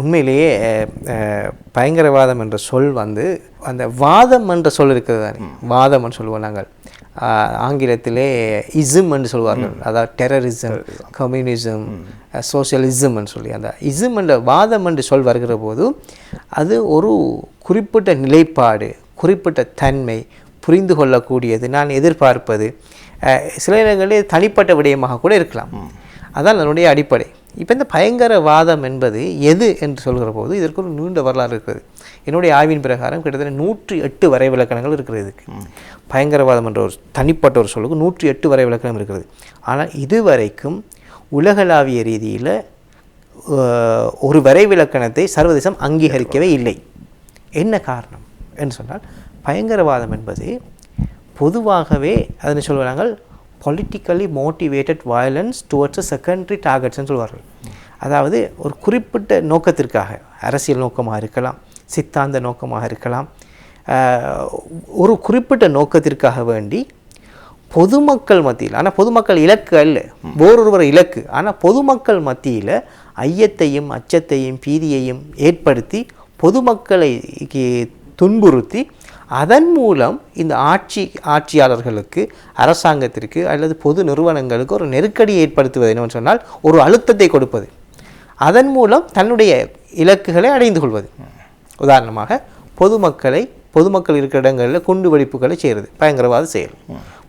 உண்மையிலேயே பயங்கரவாதம் என்ற சொல் வந்து அந்த வாதம் என்ற சொல் இருக்கிறது தானே. வாதம்னு சொல்லுவோம் நாங்கள். ஆங்கிலத்திலே இசம் என்று சொல்வார்கள். அதாவது டெரரிசம் கம்யூனிசம் சோஷியலிசம்னு சொல்லி. அந்த இசம் என்ற வாதம் என்று சொல் வருகிற போது அது ஒரு குறிப்பிட்ட நிலைப்பாடு குறிப்பிட்ட தன்மை புரிந்து கொள்ளக்கூடியது. நான் எதிர்பார்ப்பது சில இடங்களில் தனிப்பட்ட விடயமாக கூட இருக்கலாம். அதான் அதனுடைய அடிப்படை. இப்போ இந்த பயங்கரவாதம் என்பது எது என்று சொல்கிற போது இதற்கு ஒரு நீண்ட வரலாறு இருக்கிறது. என்னுடைய ஆய்வின் பிரகாரம் கிட்டத்தட்ட நூற்றி எட்டு வரைவிலக்கணங்கள் இருக்கிறது இதுக்கு. பயங்கரவாதம் என்ற ஒரு தனிப்பட்ட ஒரு சொல்லுக்கு நூற்றி எட்டு வரைவிலக்கணம் இருக்கிறது. ஆனால் இதுவரைக்கும் உலகளாவிய ரீதியில் ஒரு வரைவிலக்கணத்தை சர்வதேசம் அங்கீகரிக்கவே இல்லை. என்ன காரணம்? என்று சொன்னால் பயங்கரவாதம் என்பது பொதுவாகவே அதனை சொல்வார்கள் politically motivated violence towards secondary டார்கெட்ஸ்னு சொல்வார்கள். அதாவது ஒரு குறிப்பிட்ட நோக்கத்திற்காக அரசியல் நோக்கமாக இருக்கலாம் சித்தாந்த நோக்கமாக இருக்கலாம் ஒரு குறிப்பிட்ட நோக்கத்திற்காக வேண்டி பொதுமக்கள் மத்தியில் ஆனால் பொதுமக்கள் இலக்கு அல்ல வேறொருவர் இலக்கு ஆனால் பொதுமக்கள் மத்தியில் ஐயத்தையும் அச்சத்தையும் பீதியையும் ஏற்படுத்தி பொதுமக்களை துன்புறுத்தி அதன் மூலம் இந்த ஆட்சி ஆட்சியாளர்களுக்கு அரசாங்கத்திற்கு அல்லது பொது நிறுவனங்களுக்கு ஒரு நெருக்கடியை ஏற்படுத்துவது என்னவென்று சொன்னால் ஒரு அழுத்தத்தை கொடுப்பது. அதன் மூலம் தன்னுடைய இலக்குகளை அடைந்து கொள்வது. உதாரணமாக பொதுமக்களை பொதுமக்கள் இருக்கிற இடங்களில் குண்டு வெடிப்புகளை செய்கிறது பயங்கரவாத செயல்.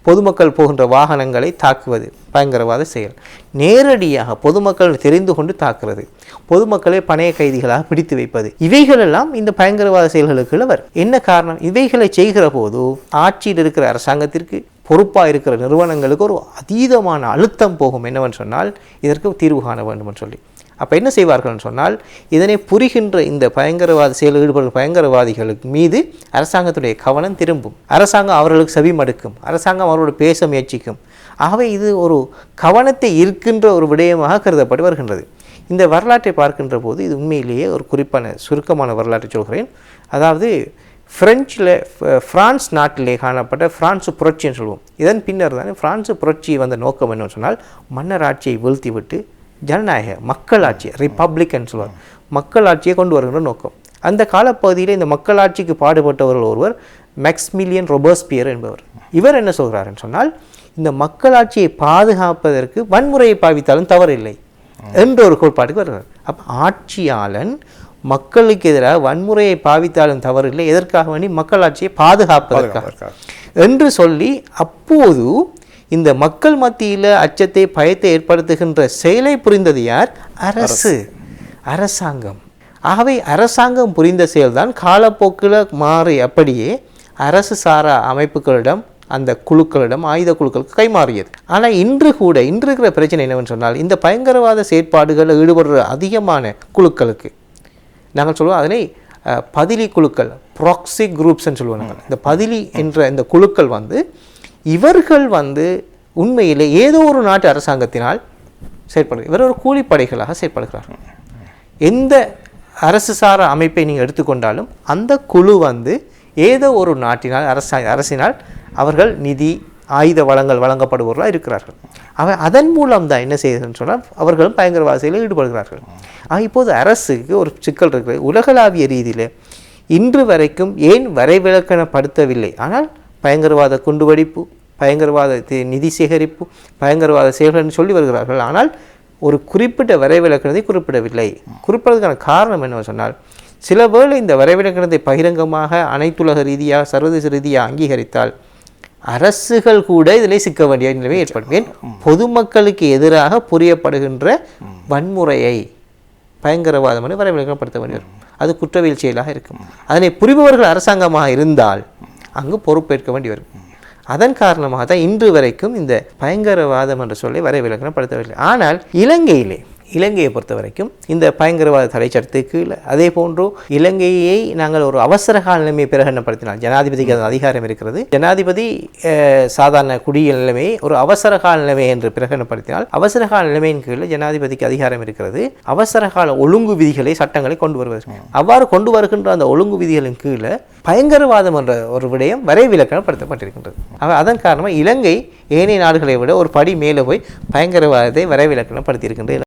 பொதுமக்கள் போகின்ற வாகனங்களை தாக்குவது பயங்கரவாத செயல். நேரடியாக பொதுமக்கள் தெரிந்து கொண்டு தாக்குறது பொதுமக்களை பணைய கைதிகளாக பிடித்து வைப்பது. இவைகளெல்லாம் இந்த பயங்கரவாத செயல்களுக்கு வரும் என்ன காரணம்? இவைகளை செய்கிற போது ஆட்சியில் இருக்கிற அரசாங்கத்திற்கு பொறுப்பாக இருக்கிற நிறுவனங்களுக்கு ஒரு அதீதமான அழுத்தம் போகும் என்னவென்று சொன்னால் இதற்கு தீர்வு காண வேண்டும் என்று சொல்லி. அப்போ என்ன செய்வார்கள்னு சொன்னால் இதனை புரிகின்ற இந்த பயங்கரவாத செயலில் ஈடுபடும் பயங்கரவாதிகளுக்கு மீது அரசாங்கத்துடைய கவனம் திரும்பும். அரசாங்கம் அவர்களுக்கு செவி மடுக்கும். அரசாங்கம் அவரோடு பேச முயற்சிக்கும். ஆகவே இது ஒரு கவனத்தை இருக்கின்ற ஒரு விடயமாக கருதப்பட்டு வருகின்றது. இந்த வரலாற்றை பார்க்கின்ற போது இது உண்மையிலேயே ஒரு குறிப்பான சுருக்கமான வரலாற்றை சொல்கிறேன். அதாவது ஃப்ரெஞ்சில் பிரான்ஸ் நாட்டிலே காணப்பட்ட ஃப்ரான்ஸு புரட்சின்னு சொல்லுவோம் இதன் பின்னர் தானே ஃப்ரான்ஸு புரட்சி வந்த நோக்கம் என்னன்னு சொன்னால் மன்னர் ஆட்சியை வீழ்த்திவிட்டு ஜனநாயக மக்களாட்சி ரிப்பப்ளிக்கன் சொல்வார் மக்களாட்சியை கொண்டு வருகின்ற நோக்கம். அந்த காலப்பகுதியில் இந்த மக்களாட்சிக்கு பாடுபட்டவர்கள் ஒருவர் மேக்ஸ்மிலியன் ரொபர்ஸ்பியர் என்பவர். இவர் என்ன சொல்கிறாருன்னு சொன்னால் இந்த மக்களாட்சியை பாதுகாப்பதற்கு வன்முறையை பாவித்தாலும் தவறில்லை என்ற ஒரு கோட்பாட்டுக்கு வருகிறார். அப்போ ஆட்சியாளன் மக்களுக்கு எதிராக வன்முறையை பாவித்தாலும் தவறில்லை. எதற்காக வேண்டி? மக்களாட்சியை பாதுகாப்பதற்காக. என்று சொல்லி அப்போது இந்த மக்கள் மத்தியில் அச்சத்தை பயத்தை ஏற்படுத்துகின்ற செயலை புரிந்தது யார்? அரசு. அரசாங்கம். ஆகவே அரசாங்கம் புரிந்த செயல்தான் காலப்போக்கில் மாறி அப்படியே அரசு சாரா அமைப்புகளிடம் அந்த குழுக்களிடம் ஆயுத குழுக்களுக்கு கைமாறியது. ஆனால் இன்று கூட இன்று இருக்கிற பிரச்சனை என்னவென்று சொன்னால் இந்த பயங்கரவாத செயற்பாடுகளில் ஈடுபடுற அதிகமான குழுக்களுக்கு நாங்கள் சொல்லுவோம் அதனை பதிலி குழுக்கள் ப்ராக்சி குரூப்ஸ்ன்னு சொல்லுவோம் நாங்கள். இந்த பதிலி என்ற இந்த குழுக்கள் வந்து இவர்கள் வந்து உண்மையிலே ஏதோ ஒரு நாட்டு அரசாங்கத்தினால் செயற்படு இவர் ஒரு கூலிப்படைகளாக செயற்படுகிறார்கள் எந்த அரசு சார அமைப்பை நீங்கள் எடுத்துக்கொண்டாலும் அந்த குழு வந்து ஏதோ ஒரு நாட்டினால் அரசா அரசினால் அவர்கள் நிதி ஆயுத வளங்கள் வழங்கப்படுபவர்களாக இருக்கிறார்கள். அவ அதன் மூலம் தான் என்ன செய்யுதுன்னு சொன்னால் அவர்களும் பயங்கரவாத செயலில் ஈடுபடுகிறார்கள். ஆக இப்போது அரசுக்கு ஒரு சிக்கல் இருக்கிறது உலகளாவிய ரீதியில் இன்று வரைக்கும் ஏன் வரைவிலக்கணப்படுத்தவில்லை? ஆனால் பயங்கரவாத குண்டுவெடிப்பு பயங்கரவாத தி- நிதி சேகரிப்பு பயங்கரவாத செயல்கள்னு சொல்லி வருகிறார்கள். ஆனால் ஒரு குறிப்பிட்ட வரைவிலக்கணத்தை குறிப்பிடவில்லை. குறிப்பிடுறதுக்கான காரணம் என்னவென்று சொன்னால் சில வேளை இந்த வரைவிலக்கணத்தை பகிரங்கமாக அனைத்துலக ரீதியாக சர்வதேச ரீதியாக அங்கீகரித்தால் அரசுகள் கூட இதில் சிக்க வேண்டிய நிலைமை ஏற்படும். ஏன்? பொதுமக்களுக்கு எதிராக புரியப்படுகின்ற வன்முறையை பயங்கரவாதம் என்று வரைவிலக்கணப்படுத்த வேண்டி வரும் அது குற்றவியல் செயலாக இருக்கும். அதனை புரிபவர்கள் அரசாங்கமாக இருந்தால் அங்கு பொறுப்பேற்க வேண்டி வரும். அதன் காரணமாக தான் இன்று வரைக்கும் இந்த பயங்கரவாதம் என்ற சொல்லை வரைவிலக்கணப்படுத்தவில்லை ஆனால் இலங்கையிலே இலங்கையை பொறுத்த வரைக்கும் இந்த பயங்கரவாத தடை சட்டத்துக்கு கீழே. அதே போன்று இலங்கையை நாங்கள் ஒரு அவசர கால நிலைமையை பிரகடனப்படுத்தினால் ஜனாதிபதிக்கு அதன் அதிகாரம் இருக்கிறது. ஜனாதிபதி சாதாரண குடியியல் நிலைமையை ஒரு அவசர கால நிலைமை என்று பிரகடனப்படுத்தினால் அவசர கால நிலைமையின் கீழ் ஜனாதிபதிக்கு அதிகாரம் இருக்கிறது. அவசர கால ஒழுங்கு விதிகளை சட்டங்களை கொண்டு வருவது. அவ்வாறு கொண்டு வருகின்ற அந்த ஒழுங்கு விதிகளின் கீழே பயங்கரவாதம் என்ற ஒரு விடயம் வரைவிலக்கணப்படுத்தப்பட்டிருக்கின்றது அதன் காரணமாக இலங்கை ஏனைய நாடுகளை விட ஒரு படி மேலே போய் பயங்கரவாதத்தை வரைவிலக்கணப்படுத்தியிருக்கின்றது